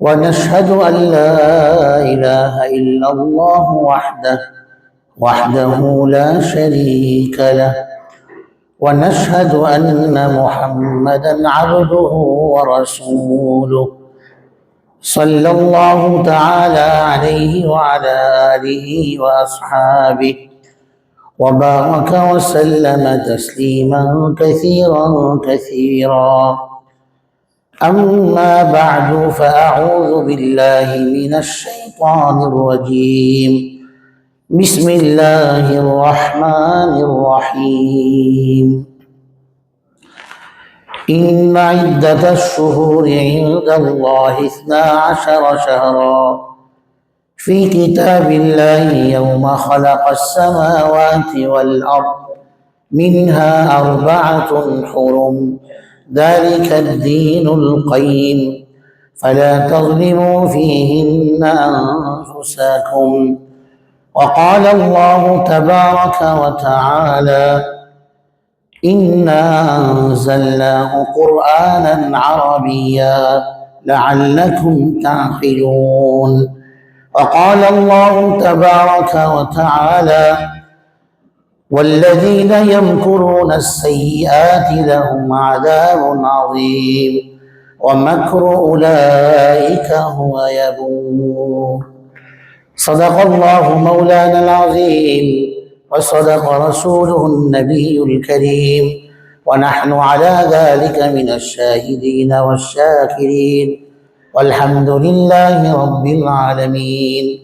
ونشهد أن لا إله إلا الله وحده وحده لا شريك له ونشهد أن محمدا عبده ورسوله. صلى الله تعالى عليه وعلى آله وأصحابه وبارك وسلم تسليما كثيرا كثيرا. أما بعد فأعوذ بالله من الشيطان الرجيم. بسم الله الرحمن الرحيم. إن عدة الشهور عند الله اثنا عشر شهرا. في كتاب الله يوم خلق السماوات والأرض منها أربعة حرم. ذلك الدين القيم. فلا تظلموا فيهن أنفسكم. وقال الله تبارك وتعالى انا انزلناه قرانا عربيا لعلكم تعقلون. وقال الله تبارك وتعالى والذين يمكرون السيئات لهم عذاب عظيم. ومكر أولئك هو يبور. صدق الله مولانا العظيم وصدق رسوله النبي الكريم. ونحن على ذلك من الشاهدين والشاكرين. والحمد لله رب العالمين.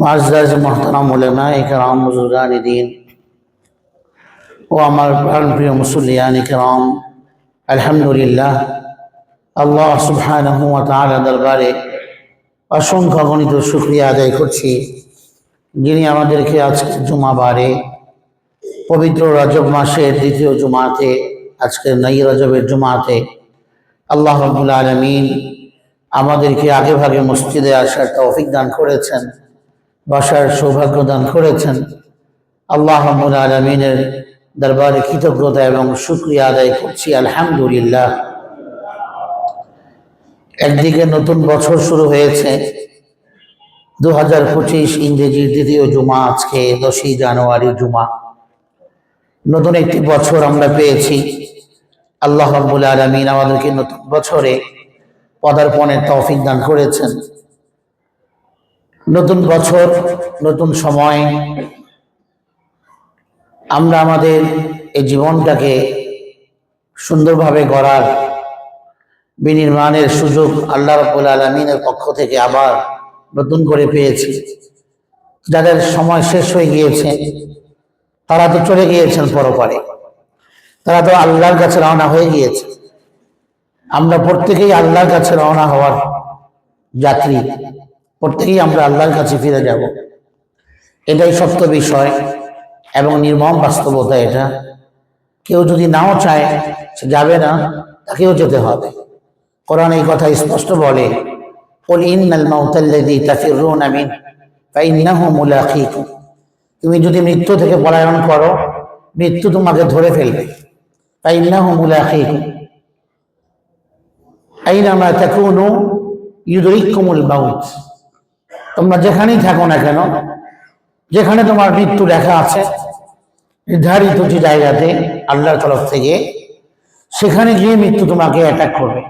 মাঝদাজ মোহতারাম এক রাম মজুরগান দিন ও আমার প্রাণপ্রিয় এক ইকরাম, আলহামদুলিল্লাহ, আল্লাহ সুবহান দরবারে অসংখ্য গণিত শুক্রিয়া আদায় করছি, যিনি আমাদেরকে আজকে জুমা বারে পবিত্র রজব মাসের দ্বিতীয় জুমাতে, আজকের নই রজবের জুমাতে আল্লাহ রবুল আলমিন আমাদেরকে আগে ভাগে মসজিদে আসার তৌফিক দান করেছেন। বসার সৌভাগ্য দান করেছেন। আল্লাহ আলমিনের দরবারে কৃতজ্ঞতা এবং শুক্রিয়া আদায় করছি, আলহামদুলিল্লাহ। একদিকে নতুন বছর শুরু হয়েছে। দু হাজার পঁচিশ ইংরেজির দ্বিতীয় জুমা, আজকে দশই জানুয়ারি জুমা। নতুন একটি বছর আমরা পেয়েছি। আল্লাহ রাব্বুল আলমিন আমাদেরকে নতুন বছরে পদার্পণের তৌফিক দান করেছেন। নতুন বছর, নতুন সময়। আমরা আমাদের এই জীবনটাকে সুন্দরভাবে গড়ার বিনির্মাণের সুযোগ আল্লাহ রব্বুল আলমিনের পক্ষ থেকে আবার নতুন করে পেয়েছি। যাদের সময় শেষ হয়ে গিয়েছে, তারা তো চলে গিয়েছেন পরপারে। তারা তো আল্লাহর কাছে রওনা হয়ে গিয়েছে। আমরা প্রত্যেকেই আল্লাহর কাছে রওনা হওয়ার যাত্রী। প্রত্যেকেই আমরা আল্লাহর কাছে ফিরে যাব। এটাই সত্য বিষয় এবং নির্মম বাস্তবতা এটা। কেউ যদি নাও চায়, সে যাবে না, তাকেও যেতে হবে। কোরআন এই কথা স্পষ্ট বলে তুমি যদি মৃত্যু থেকে পলায়ন করো, মৃত্যু তোমাকে ধরে ফেলবে। আইনামা তাকুনু ইউদরিকুমুল মাউত। তোমরা যেখানেই থাকো না কেন, যেখানে তোমার মৃত্যু লেখা আছে, নির্ধারিত যে জায়গাতে আল্লাহর তরফ থেকে, সেখানে গিয়ে মৃত্যু তোমাকে অ্যাটাক করবে।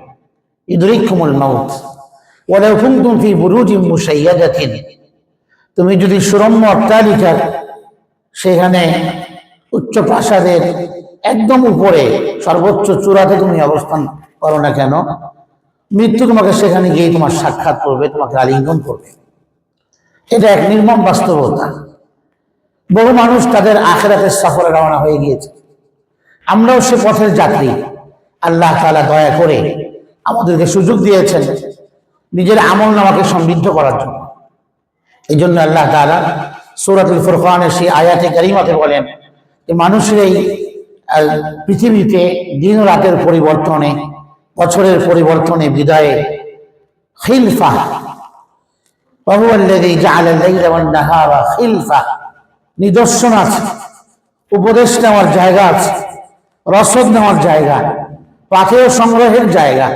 ইদরিকুমুল মাউত। ওয়ালাউ কুনতুম ফি বুরুজিন মুশাইয়াদাতিন তুমি যদি সুরম্য অট্টালিকার সেখানে উচ্চ প্রাসাদের একদম উপরে, সর্বোচ্চ চূড়াতে তুমি অবস্থান করো না কেন, মৃত্যু তোমাকে সেখানে গিয়ে তোমার সাক্ষাৎ করবে, তোমাকে আলিঙ্গন করবে। এটা এক নির্মম বাস্তবতা। বহু মানুষ তাদের আখেরাতের সফরে রওনা হয়ে গিয়েছে। আমরাও সে পথের যাত্রী। আল্লাহ তাআলা দয়া করে আমাদেরকে সুযোগ দিয়েছেন নিজের আমল নামাকে সমৃদ্ধ করার জন্য। এই জন্য আল্লাহ তাআলা সূরাতুল ফুরকানের সেই আয়াতে কারিমাতে বলেন যে, মানুষের এই পৃথিবীতে দিন রাতের পরিবর্তনে, বছরের পরিবর্তনে বিদায়ে খিলফা নিদর্শন আছে, উপদেশ নেওয়ার জায়গা আছে, রসদ নেওয়ার জায়গা, পাথেয় সংগ্রহের জায়গা,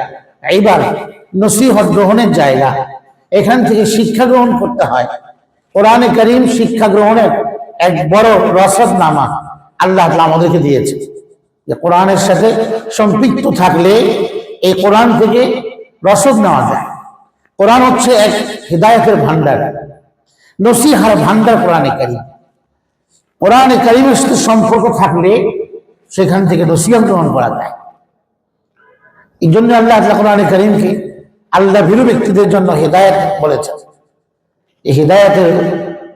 এইবার নসিহত গ্রহণের জায়গা। এখান থেকে শিক্ষা গ্রহণ করতে হয়। কোরআনে করিম শিক্ষা গ্রহণের এক বড় রসদ নামা আল্লাহ আমাদেরকে দিয়েছে যে কোরআনের সাথে সম্পৃক্ত থাকলে এই কোরআন থেকে রসদ নেওয়া যায়। কোরআন হচ্ছে এক হৃদায়তের ভান্ডার নসিহার ভান্ডার কোরআনে কারিম। কোরআনে কারিমের সাথে সম্পর্ক থাকলে সেখান থেকে নসিহত গ্রহণ করা যায়। এই জন্য আল্লাহ আল্লাহ কোরআনে কারিমকে আল্লাহ ভীরু ব্যক্তিদের জন্য হৃদায়ত বলেছেন। এই হৃদায়তের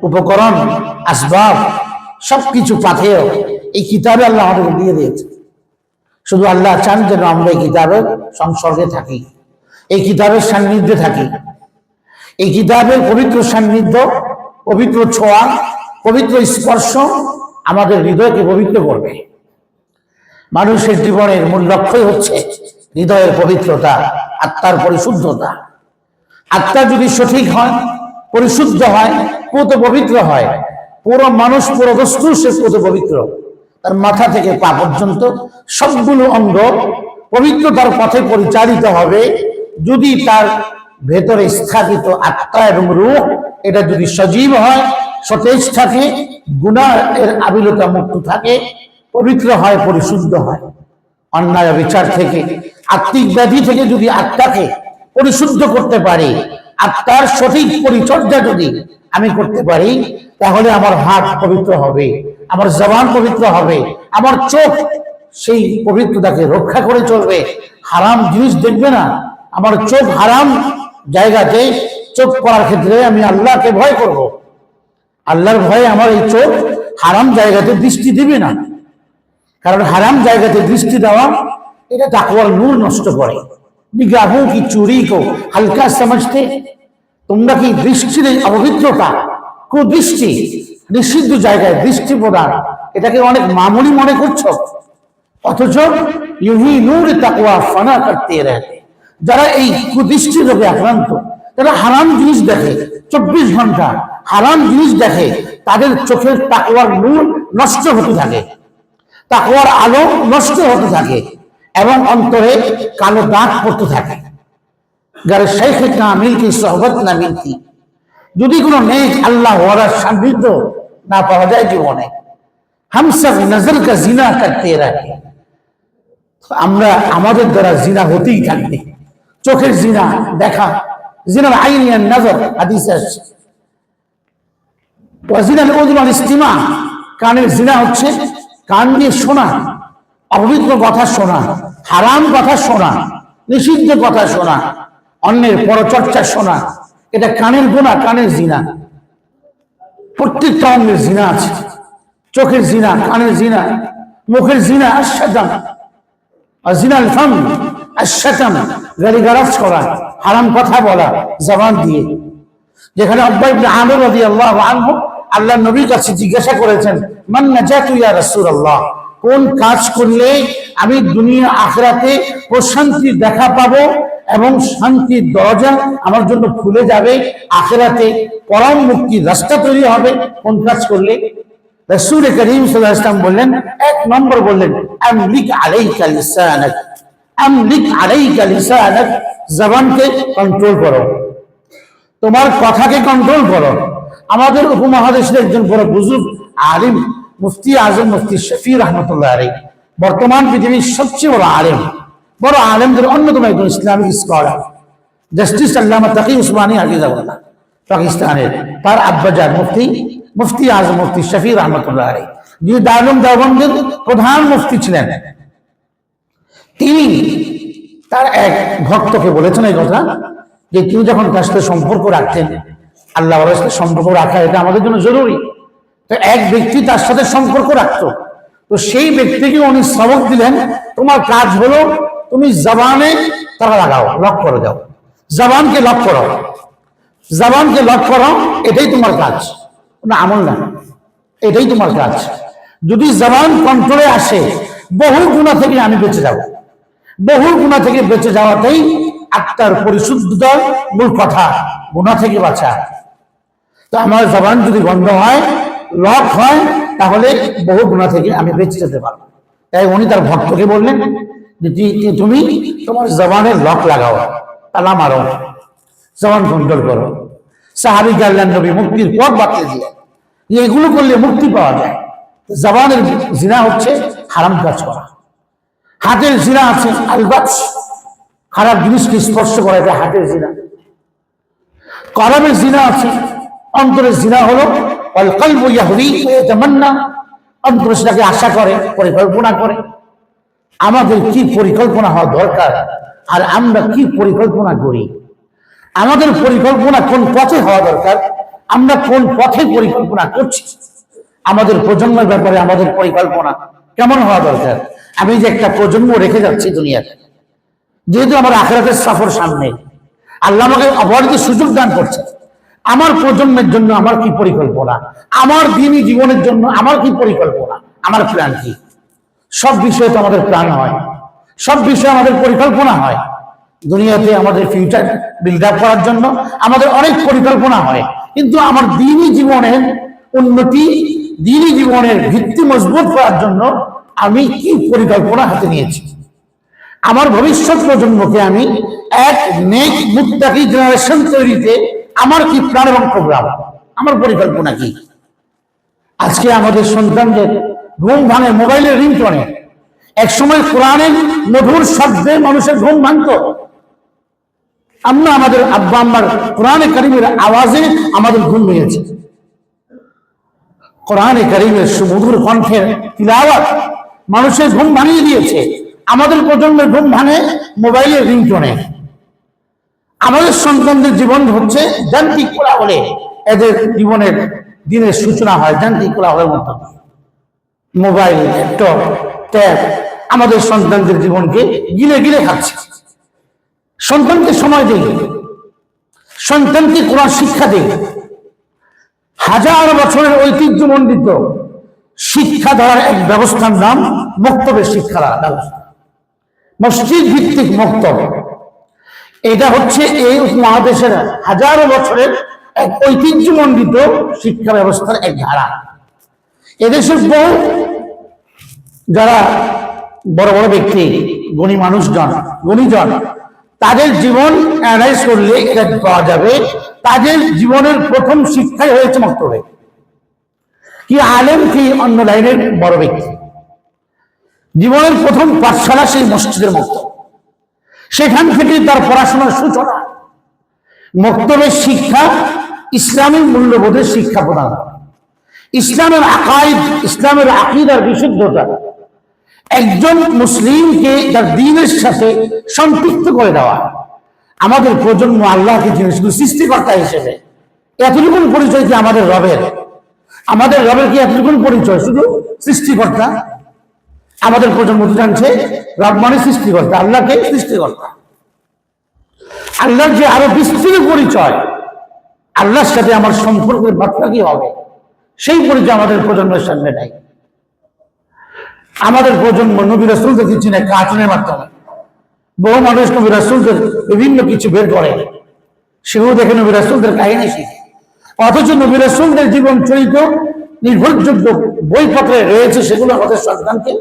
উপকরণ, আসবাব, সবকিছু পাথেয় এই কিতাবে আল্লাহ আমাদেরকে দিয়ে দিয়েছে শুধু আল্লাহ চান যেন আমরা এই কিতাবের সংসর্গে থাকি। এই কিতাবের সান্নিধ্যে থাকি। এই কিতাবের পবিত্র সান্নিধ্য, পবিত্র ছোঁয়া, পবিত্র স্পর্শ আমাদের হৃদয়কে পবিত্র করবে। মানুষের জীবনের মূল লক্ষ্যই হচ্ছে হৃদয়ের পবিত্রতা, আত্মার পরিশুদ্ধতা। আত্মা যদি সঠিক হয়, পরিশুদ্ধ হয় পুত পবিত্র হয়, পুরো মানুষ, পুরো বস্তু সে পুত পবিত্র। তার মাথা থেকে পা পর্যন্ত সবগুলো অঙ্গ পবিত্রতার পথে পরিচালিত হবে। যদি তার ভেতরে স্থাপিত আত্মা এবং রূহ এটা যদি সজীব হয়, সতেজ থাকে গুণা এর আবিলতা মুক্ত থাকে, পবিত্র হয়, পরিশুদ্ধ হয়। অন্যায় বিচার থেকে, আত্মিক ব্যাধি থেকে যদি আত্মাকে পরিশুদ্ধ করতে পারি, আত্মার সঠিক পরিচর্যা যদি আমি করতে পারি, তাহলে আমার হাত পবিত্র হবে, আমার জবান পবিত্র হবে, আমার চোখ সেই পবিত্রতাকে রক্ষা করে চলবে। হারাম জিনিস দেখবে না আমার চোখ হারাম জায়গাতে চোখ করার ক্ষেত্রে আমি আল্লাহকে ভয় করব। আল্লাহর ভয়ে আমার এই চোখ হারাম জায়গাতে দৃষ্টি দিবে না। কারণ হারাম জায়গাতে দৃষ্টি দেওয়া, এটা তাকওয়ার নূর নষ্ট করে। নিগ্রাহ কি চুরি কো, হালকা সমাজতে তোমরা কি দৃষ্টির অপবিত্রতা? কুদৃষ্টি নিষিদ্ধ জায়গায় দৃষ্টি প্রদান, এটাকে অনেক মামুলি মনে করছ? অথচ ইউহি নূর তাকওয়া ফানা কাটতে রাখে যারা এই কুদৃষ্টি রোগে আক্রান্ত তারা হারাম জিনিস দেখে, চব্বিশ ঘণ্টা হারাম জিনিস দেখে, তাদের চোখের তাকওয়ার নূর নষ্ট হতে থাকে। তাকওয়ার আলো নষ্ট হতে থাকে এবং অন্তরে কালো দাগ পড়তে থাকে। গারে শেখ কামিল কি সহবত না মিলতি যদি কোনো নেক আল্লাহ ওয়ারার সান্নিধ্য না পাওয়া যায় জীবনে হাম সব নজর কা জিনা করতে রাখে। আমরা আমাদের দ্বারা জিনা হতেই থাকবে। চোখের জিনা দেখা। জিনার আইনিয়ান নজর, হাদিস ইস্তিমা, কানের জিনা হচ্ছে কান দিয়ে শোনা, অপবিত্র কথা শোনা, হারাম কথা শোনা, নিষিদ্ধ কথা শোনা, অন্যের পরচর্চা শোনা, এটা কানের গোনা কানের জিনা। প্রত্যেকটা অঙ্গের জিনা আছে। চোখের জিনা, কানের জিনা, মুখের জিনা আর জিনাল ফাম আশাতাম গালিগালাজ করা, হারাম কথা বলা, জবান দিয়ে। যেখানে আব্বা ইবনে আমির রাদিয়াল্লাহু আনহু আল্লাহ নবীর কাছে জিজ্ঞাসা করেছেন, মান ইয়া রাসূলুল্লাহ? কোন কাজ করলে আমি দুনিয়া প্রশান্তি দেখা পাবো এবং শান্তির দরজা আমার জন্য খুলে যাবে, আখেরাতে পরম মুক্তির রাস্তা তৈরি হবে? কোন কাজ করলে? রসুল করিম বললেন, এক নম্বর বললেন, আমলিক আলাইকা লিসানাক। আমলিক লিসানাক, জবানকে কন্ট্রোল করো। তোমার কথাকে কন্ট্রোল করো। আমাদের উপমহাদেশের একজন বড় বুজুর্গ, আলিম, মুফতি আজম, মুফতি শফি রহমতুল্লাহ আলী বর্তমান পৃথিবীর সবচেয়ে বড় আলিম। বড় আলেমদের অন্যতম একজন ইসলামিক স্কলার জাস্টিস আল্লামা তাকি উসমানী হাফিজাউল্লাহ পাকিস্তানের। তার আব্বাজান মুফতি মুফতি আজম, মুফতি শফি রহমতুল্লাহ আলী যিনি দারুম দেওবন্দের প্রধান মুফতি ছিলেন। তিনি তার এক ভক্তকে বলেছেন এই কথা যে তিনি যখন তার সাথে সম্পর্ক রাখতেন, আল্লাহ সাথে সম্পর্ক রাখা এটা আমাদের জন্য জরুরি। তো এক ব্যক্তি তার সাথে সম্পর্ক রাখতো। তো সেই ব্যক্তিকে উনি সবক দিলেন, তোমার কাজ হলো তুমি জবানে তারা লাগাও, লক করে দাও। জবানকে লক করো। জবানকে লক করো, এটাই তোমার কাজ। না আমল না এটাই তোমার কাজ। যদি জবান কন্ট্রোলে আসে, বহু গুণা থেকে আমি বেঁচে যাব। বহু গুণা থেকে বেঁচে যাওয়াতেই আত্মার পরিশুদ্ধতার মূল কথা, গুণা থেকে বাঁচা। তো আমার জবান যদি বন্ধ হয়, লক হয়, তাহলে বহু গুণা থেকে আমি বেঁচে যেতে পারব। তাই উনি তার ভক্তকে বললেন যে তুমি তোমার জবানের লক লাগাও, তালা মারো, জবান কন্ট্রোল করো। সাহাবি গাল্লান নবী মুক্তির পথ বাতলে দিয়ে এগুলো করলে মুক্তি পাওয়া যায়। জবানের জিনা হচ্ছে হারাম কাজ করা। হাতের জিনা আছে আলবাস খারাপ জিনিসকে স্পর্শ করা যায় হাতের জিনা। কলমের জিনা আছে, অন্তরের জিনা হলো কলব ইয়াহুদি তামান্না অন্তর সেটাকে আশা করে, পরিকল্পনা করে। আমাদের কি পরিকল্পনা হওয়া দরকার? আর আমরা কি পরিকল্পনা করি? আমাদের পরিকল্পনা কোন পথে হওয়া দরকার? আমরা কোন পথে পরিকল্পনা করছি? আমাদের প্রজন্মের ব্যাপারে আমাদের পরিকল্পনা কেমন হওয়া দরকার? আমি যে একটা প্রজন্ম রেখে যাচ্ছি দুনিয়াতে, যেহেতু আমার আখেরাতের সফর সামনে, আল্লাহ আমাকে অপরাধী সুযোগ দান করছে। আমার প্রজন্মের জন্য আমার কি পরিকল্পনা? আমার দিনই জীবনের জন্য আমার কি পরিকল্পনা? আমার প্ল্যান কি? সব বিষয়ে তো আমাদের প্ল্যান হয়, সব বিষয়ে আমাদের পরিকল্পনা হয়। দুনিয়াতে আমাদের ফিউচার বিল্ড আপ করার জন্য আমাদের অনেক পরিকল্পনা হয়, কিন্তু আমার দিনই জীবনের উন্নতি দিনই জীবনের ভিত্তি মজবুত করার জন্য আমি কি পরিকল্পনা হাতে নিয়েছি? আমার ভবিষ্যৎ প্রজন্মকে আমি এক নেক মুক্তাকি জেনারেশন তৈরিতে আমার কি প্ল্যান এবং প্রোগ্রাম আমার পরিকল্পনা কি? আজকে আমাদের সন্তানদের ঘুম ভাঙে, মোবাইলের রিংটনে এক সময় কোরআনের মধুর শব্দে মানুষের ঘুম ভাঙত। আমরা আমাদের আব্বা আম্মার কোরআনে কারিমের আওয়াজে আমাদের ঘুম ভেঙেছে। কোরআনে কারিমের সুমধুর কণ্ঠের তিলাওয়াত মানুষের ঘুম ভাঙিয়ে দিয়েছে। আমাদের প্রজন্মের ঘুম ভাঙে, মোবাইলের রিংটনে আমাদের সন্তানদের জীবন হচ্ছে যান্ত্রিক কোলাহলে। এদের জীবনের দিনের সূচনা হয় যান্ত্রিক কোলাহলের মতো। মোবাইল, ল্যাপটপ, ট্যাব আমাদের সন্তানদের জীবনকে গিলে গিলে খাচ্ছে। সন্তানকে সময় দেই সন্তানকে কোরআন শিক্ষা দেই হাজার বছরের ঐতিহ্যমণ্ডিত শিক্ষা দেওয়ার এক ব্যবস্থার নাম মক্তবের শিক্ষা মসজিদ ভিত্তিক মক্তব। এটা হচ্ছে এই উপমহাদেশের হাজারো বছরের এক ঐতিহ্যমণ্ডিত শিক্ষা ব্যবস্থার এক ধারা। এদেশের বহু, যারা বড় বড় ব্যক্তি, গুণী মানুষজন, গুণীজন, তাদের জীবন অ্যানালাইজ করলে এটা পাওয়া যাবে। তাদের জীবনের প্রথম শিক্ষাই হয়েছে মক্তবে। কি আলেম, কি অন্য লাইনের বড় ব্যক্তি। জীবনের প্রথম পাঠশালা সেই মসজিদের মক্তব সেখান থেকে তার পড়াশোনার সূচনা মক্তবের শিক্ষা ইসলামী মূল্যবোধের শিক্ষা প্রদান। ইসলামের আকাইদ, ইসলামের আকিদার বিশুদ্ধতা একজন মুসলিমকে তার দিনের সাথে সম্পৃক্ত করে দেওয়া। আমাদের প্রজন্ম আল্লাহকে শুধু সৃষ্টিকর্তা হিসেবে এতটুকুন পরিচয় কি আমাদের রবের? আমাদের রবের কি এতটুকুন পরিচয়? শুধু সৃষ্টিকর্তা? আমাদের প্রজন্ম জানছে রব মানে সৃষ্টিকর্তা, আল্লাহকে সৃষ্টিকর্তা। আল্লাহর যে আরও বিস্তৃত পরিচয়, আল্লাহর সাথে আমার সম্পর্কের বার্তা কি হবে? সেই পরিচয় আমাদের প্রজন্মের সামনে নাই। আমাদের প্রজন্ম নবী রাসুলকে কিছু না কার্টুনের মাধ্যমে। বহু মানুষ নবী রাসুলদের বিভিন্ন কিছু বের করে। সেগুলো দেখে নবী রাসুলদের কাহিনী শিখে। অথচ নবী রাসুলদের জীবন চরিত্র নির্ভরযোগ্য বইপত্রে রয়েছে, সেগুলো আমাদের সন্তানকে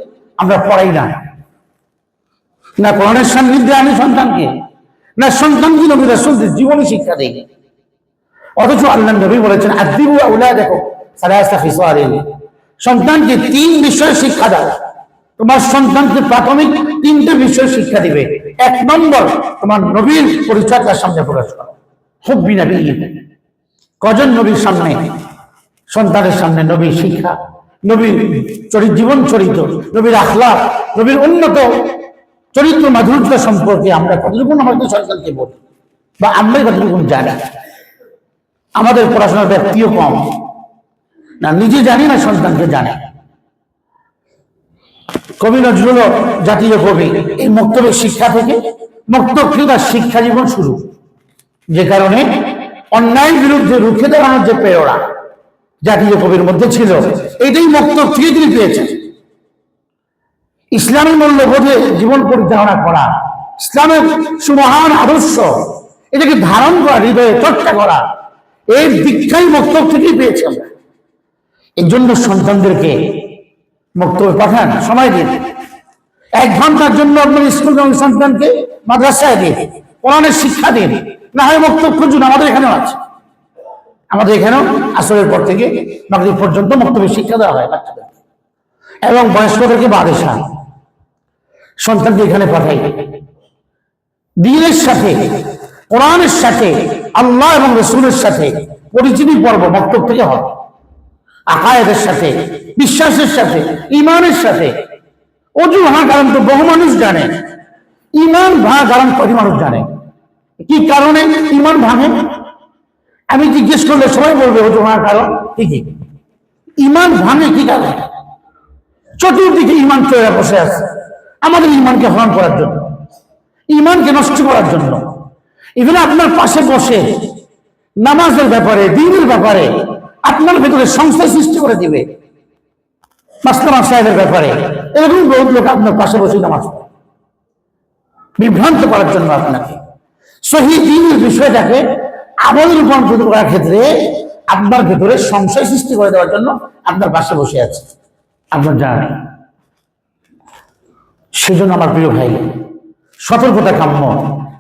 আমরা পড়াই না। না কোরআনের সান্নিধ্যে আনি সন্তানকে, না সন্তানকে নবী রাসুলদের জীবনী শিক্ষা দেয় অথচ আল্লাহ নবী বলেছেন আদিবু আউলা দেখো সন্তানকে তিন বিষয়ে শিক্ষা দাও। তোমার সন্তানকে প্রাথমিক তিনটে বিষয় শিক্ষা দিবে। এক নম্বর, তোমার নবীর পরিচয় তার সামনে প্রকাশ করো। হুব্বি নবী কজন নবীর সামনে? সন্তানের সামনে নবীর শিক্ষা। নবীর চরিত জীবন চরিত, নবীর আখলা নবীর উন্নত চরিত্র মাধুর্য সম্পর্কে আমরা কতটুকু আমাদের সন্তানকে বলি? বা আমরাই কতটুকু জানি? আমাদের পড়াশোনার ব্যক্তিও কম। না, নিজে জানি না, সন্তানকে জানে। কবি নজরুল জাতীয় কবি, এই মক্তবের শিক্ষা থেকে মক্তব থেকে তার শিক্ষা জীবন শুরু। যে কারণে অন্যায়ের বিরুদ্ধে রুখে দাঁড়ানোর যে প্রেরণা জাতীয় কবির মধ্যে ছিল। এটাই মক্তব থেকে তিনি পেয়েছেন। ইসলামের মূল্যবোধে জীবন পরিচালনা করা, ইসলামের সুমহান আদর্শ, এটাকে ধারণ করা, হৃদয়ে চর্চা করা, এর দীক্ষাই মক্তব থেকেই পেয়েছে আমরা। এই জন্য সন্তানদেরকে মক্তবে পাঠান, সময় দিন। এক ঘণ্টার জন্য আপনার স্কুল সন্তানকে মাদ্রাসায় দিন। কোরআনের শিক্ষা দিন। না হয় বক্তব্য খুঁজুন, আমাদের এখানেও আছে। আমাদের এখানেও আসরের পর থেকে মাগরিব পর্যন্ত বক্তব্যের শিক্ষা দেওয়া হয় বাচ্চাদের। এবং বয়স্কদেরকে বাদেশা সন্তানকে এখানে পাঠাই দিনের সাথে, কোরআনের সাথে, আল্লাহ এবং রসুলের সাথে পরিচিতি পর্ব বক্তব্য থেকে হয়। আকায়েদের সাথে, বিশ্বাসের সাথে ইমানের সাথে। অজু ভাঙা কারণ তো বহু মানুষ জানে। ইমান ভাঙা কারণ কটি মানুষ জানে? কি কারণে ইমান ভাঙে? আমি জিজ্ঞেস করলে সবাই বলবে অজু ভাঙার কারণ কি ইমান ভাঙে কি কারণে? চতুর্দিকে ইমান চলে বসে আছে। আমাদের ইমানকে হরণ করার জন্য, ইমানকে নষ্ট করার জন্য। এখানে আপনার পাশে বসে নামাজের ব্যাপারে, দিনের ব্যাপারে আপনার ভেতরে সংশয় সৃষ্টি করে দিবে। মাস্টার সাহেবের ব্যাপারে এরকম বহুত লোক আপনার পাশে বসে নামাজ। বিভ্রান্ত করার জন্য আপনাকে। সহি দিনের বিষয়টাকে আমল রূপান্তরিত করার ক্ষেত্রে আপনার ভেতরে সংশয় সৃষ্টি করে দেওয়ার জন্য আপনার পাশে বসে আছে। আপনার জানা। সেজন্য আমার প্রিয় ভাই, সতর্কতা কাম্য।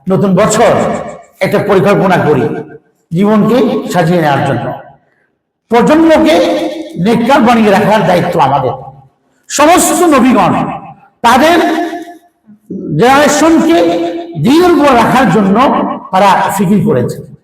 নতুন বছর একটা পরিকল্পনা করি, জীবনকে সাজিয়ে নেওয়ার জন্য। প্রজন্মকে নেককার বানিয়ে রাখার দায়িত্ব আমাদের। সমস্ত নবীগণ তাদের জেনারেশনকে দিনের রাখার জন্য তারা ফিকির করেছে।